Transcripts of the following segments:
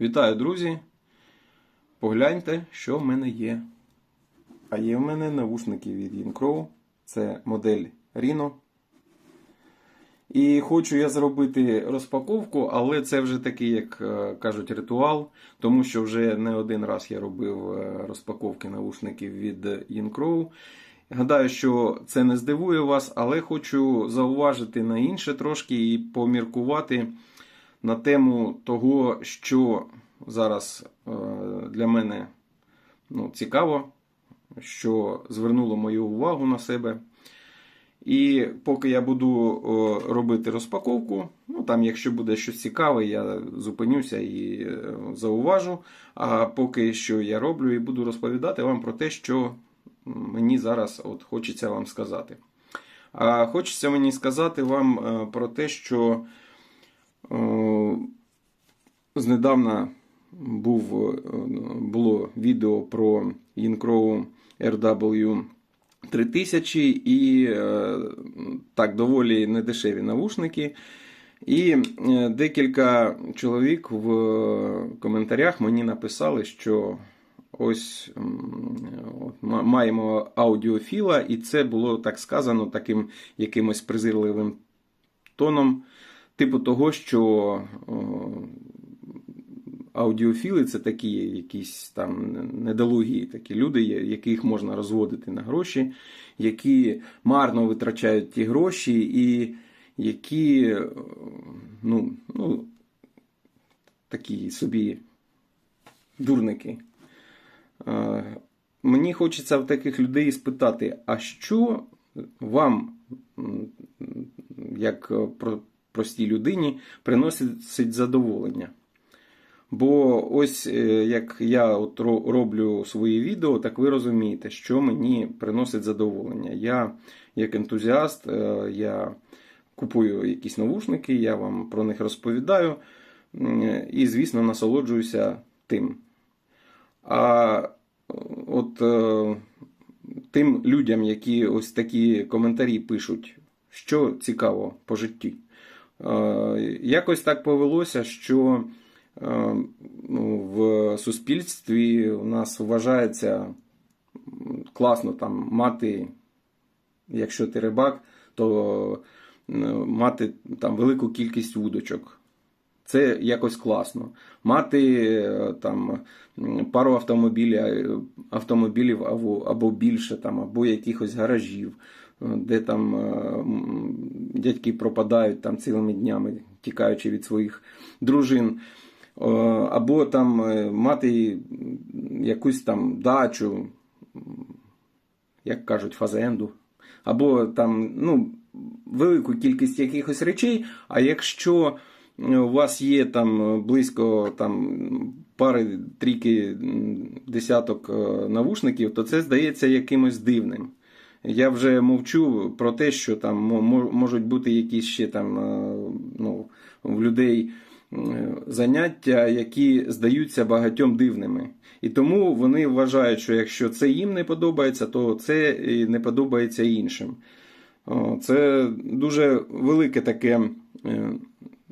Вітаю, друзі! Погляньте, що в мене є. А є в мене навушники від Yincrow. Це модель Rino. І хочу я зробити розпаковку, але це вже такий, як е, кажуть, ритуал, тому що вже не один раз я робив е, розпаковки навушників від Yincrow. Гадаю, що це не здивує вас, але хочу зауважити на інше трошки і поміркувати на тему того, що зараз е, для мене ну, цікаво, що звернуло мою увагу на себе. І поки я буду робити розпаковку, ну там, якщо буде щось цікаве, я зупинюся і е, зауважу. А поки що я роблю і буду розповідати вам про те, що мені зараз от хочеться вам сказати. А хочеться мені сказати вам е, про те, що знедавна був, е, було відео про Yincrow RW 3000 і е, так доволі недешеві навушники. І е, декілька чоловік в коментарях мені написали, що ось маємо аудіофіла, і це було так сказано таким якимось презирливим тоном, типу того, що аудіофіли це такі якісь там недолугі такі люди, яких можна розводити на гроші, які марно витрачають ті гроші, і які ну, ну, такі собі дурники. Е, Мені хочеться в таких людей спитати, а що вам, як про- простій людині, приносить задоволення? Бо ось е, як я от роблю свої відео, так ви розумієте, що мені приносить задоволення. Я, як ентузіаст, е, я купую якісь навушники, я вам про них розповідаю і, звісно, насолоджуюся тим. А от е, тим людям, які ось такі коментарі пишуть, що цікаво по житті. Е, Якось так повелося, що е, ну, в суспільстві у нас вважається класно там мати, якщо ти рибак, то мати там велику кількість вудочок. Це якось класно. Мати е, там пару автомобілів, автомобілів або, або більше, там, або якихось гаражів, де там е, дядьки пропадають там цілими днями, тікаючи від своїх дружин. Е, Або там е, мати якусь там дачу, як кажуть, фазенду, або там ну, велику кількість якихось речей. А якщо у вас є там близько там, пари, трійки, десяток навушників, то це здається якимось дивним. Я вже мовчу про те, що там мо- мо- можуть бути якісь ще там е, ну, в людей е, заняття, які здаються багатьом дивними. І тому вони вважають, що якщо це їм не подобається, то це і не подобається іншим. Це дуже велике таке, е,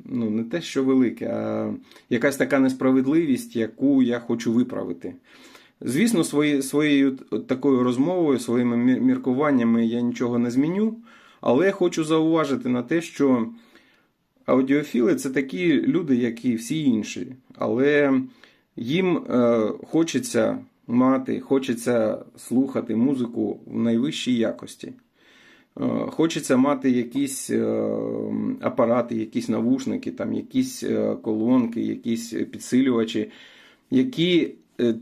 ну не те, що велике, а якась така несправедливість, яку я хочу виправити. Звісно, свої, своєю такою розмовою, своїми міркуваннями я нічого не зміню, але хочу зауважити на те, що аудіофіли це такі люди, як і всі інші, але їм е, хочеться мати, хочеться слухати музику в найвищій якості. Е, Хочеться мати якісь е, апарати, якісь навушники, там, якісь е, колонки, якісь підсилювачі, які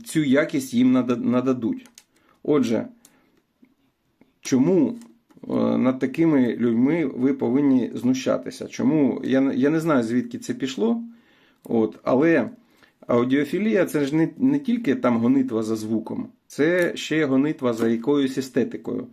цю якість їм нададуть. Отже, чому е, над такими людьми ви повинні знущатися? Чому? Я, я не знаю, звідки це пішло, от, але аудіофілія це ж не, не тільки там гонитва за звуком, це ще гонитва за якоюсь естетикою.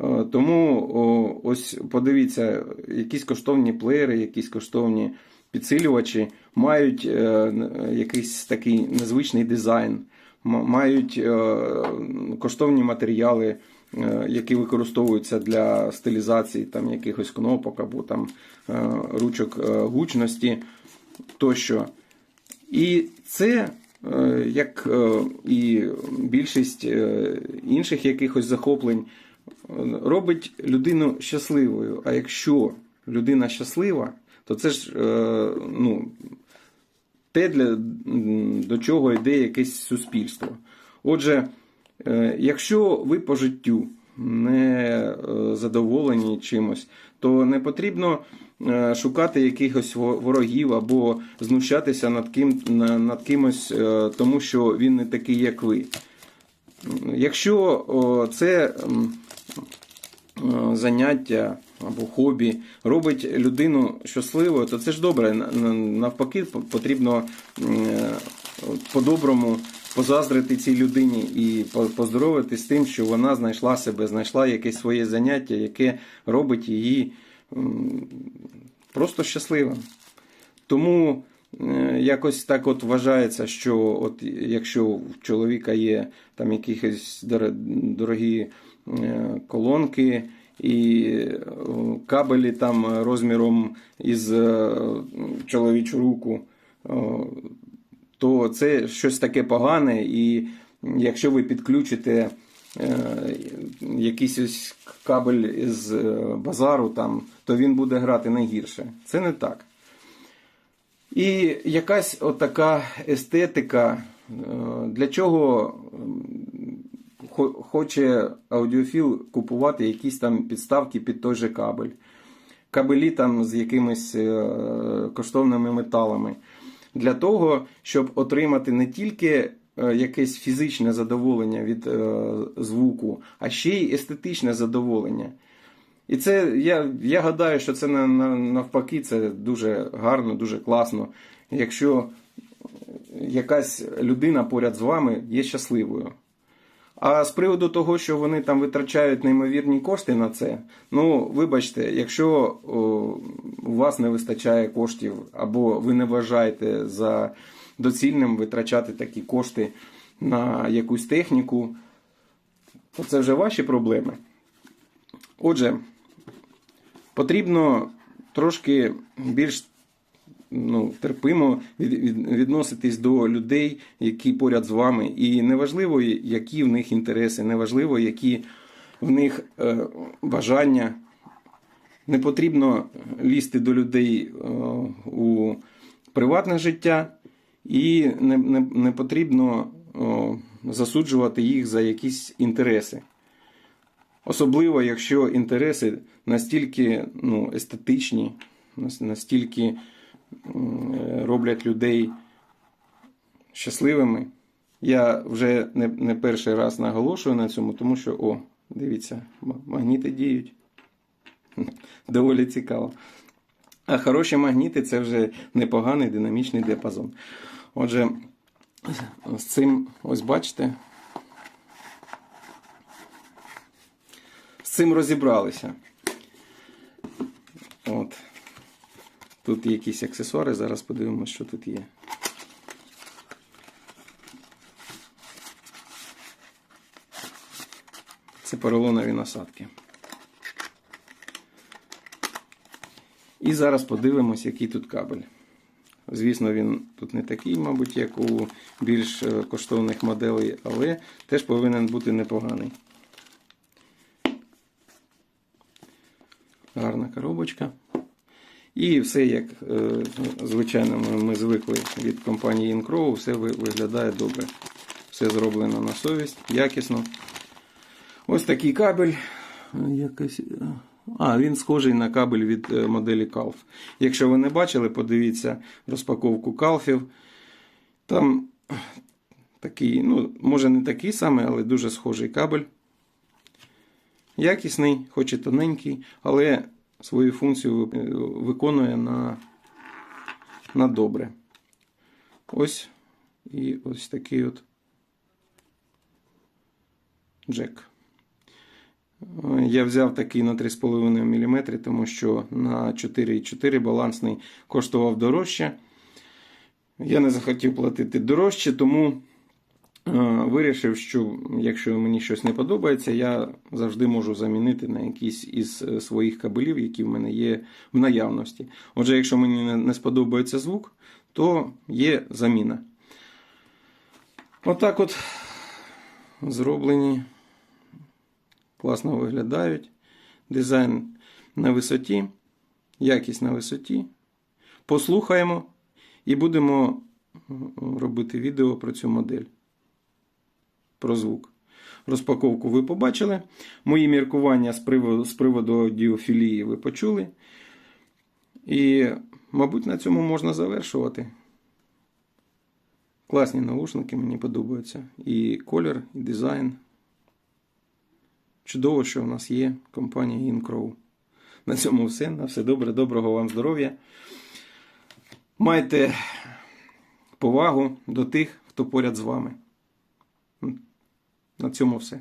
Е, Тому ось подивіться, якісь коштовні плеєри, якісь коштовні підсилювачі мають е, якийсь такий незвичний дизайн, мають е, коштовні матеріали, е, які використовуються для стилізації там, якихось кнопок або там, ручок гучності тощо. І це, як і більшість інших якихось захоплень, робить людину щасливою. А якщо людина щаслива, то це ж е, ну, те, для, до чого йде якесь суспільство. Отже, е, якщо ви по життю не е, задоволені чимось, то не потрібно шукати якихось ворогів або знущатися над, ким, над кимось, тому що він не такий, як ви. Якщо це заняття або хобі робить людину щасливою, то це ж добре. На- на- Навпаки, потрібно е, по-доброму позаздрити цій людині і по- поздоровити з тим, що вона знайшла себе, знайшла якесь своє заняття, яке робить її просто щасливим. Тому е, якось так от вважається, що от якщо в чоловіка є там якісь дор- дорогі е, колонки і е, кабелі там розміром із е, чоловічу руку, е, то це щось таке погане, і якщо ви підключите е, якийсь ось кабель е, базару, там, то він буде грати не гірше. Це не так. І якась отака естетика, е, для чого хоче аудіофіл купувати якісь там підставки під той же кабель. Кабелі там з якимись е, коштовними металами. Для того, щоб отримати не тільки е, якесь фізичне задоволення від е, звуку, а ще й естетичне задоволення. І це я, я гадаю, що це на- на- навпаки, це дуже гарно, дуже класно. Якщо якась людина поряд з вами є щасливою. А з приводу того, що вони там витрачають неймовірні кошти на це, ну вибачте, якщо о, у вас не вистачає коштів, або ви не вважаєте за доцільним витрачати такі кошти на якусь техніку, то це вже ваші проблеми. Отже, потрібно трошки більш ну, терпимо від, від, відноситись до людей, які поряд з вами. І неважливо, які в них інтереси, неважливо, які в них е, бажання. Не потрібно лізти до людей е, у приватне життя, і не, не, не потрібно е, засуджувати їх за якісь інтереси. Особливо, якщо інтереси настільки ну, естетичні, настільки роблять людей щасливими. Я вже не, не перший раз наголошую на цьому, тому що, о, дивіться, магніти діють. Доволі цікаво. А хороші магніти це вже непоганий динамічний діапазон. Отже, з цим, ось бачите, з цим розібралися. От. Тут якісь аксесуари, зараз подивимося, що тут є. Це поролонові насадки. І зараз подивимось, який тут кабель. Звісно, він тут не такий, мабуть, як у більш е, коштовних моделей, але теж повинен бути непоганий. Гарна коробочка. І все, як е, звичайно, ми, звикли від компанії Incrow, все виглядає добре. Все зроблено на совість, якісно. Ось такий кабель. Якось... А, він схожий на кабель від е, моделі Calf. Якщо ви не бачили, подивіться розпаковку калфів. Там такий, ну, може не такий самий, але дуже схожий кабель. Якісний, хоч і тоненький, але свою функцію виконує на, на добре. Ось і ось такий от джек. Я взяв такий на 3,5 мм, тому що на 4,4 балансний коштував дорожче. Я не захотів платити дорожче, тому вирішив, що якщо мені щось не подобається, я завжди можу замінити на якийсь із е, своїх кабелів, які в мене є в наявності. Отже, якщо мені не- сподобається звук, то є заміна. Отак от зроблені. Класно виглядають. Дизайн на висоті, якість на висоті. Послухаємо і будемо робити відео про цю модель. Про звук. Розпаковку ви побачили. Мої міркування з приводу, з приводу аудіофілії ви почули. І, мабуть, на цьому можна завершувати. Класні наушники, мені подобаються. І колір, і дизайн. Чудово, що в нас є компанія InCrow. На цьому все. На все добре, доброго вам здоров'я. Майте повагу до тих, хто поряд з вами. На цьому все.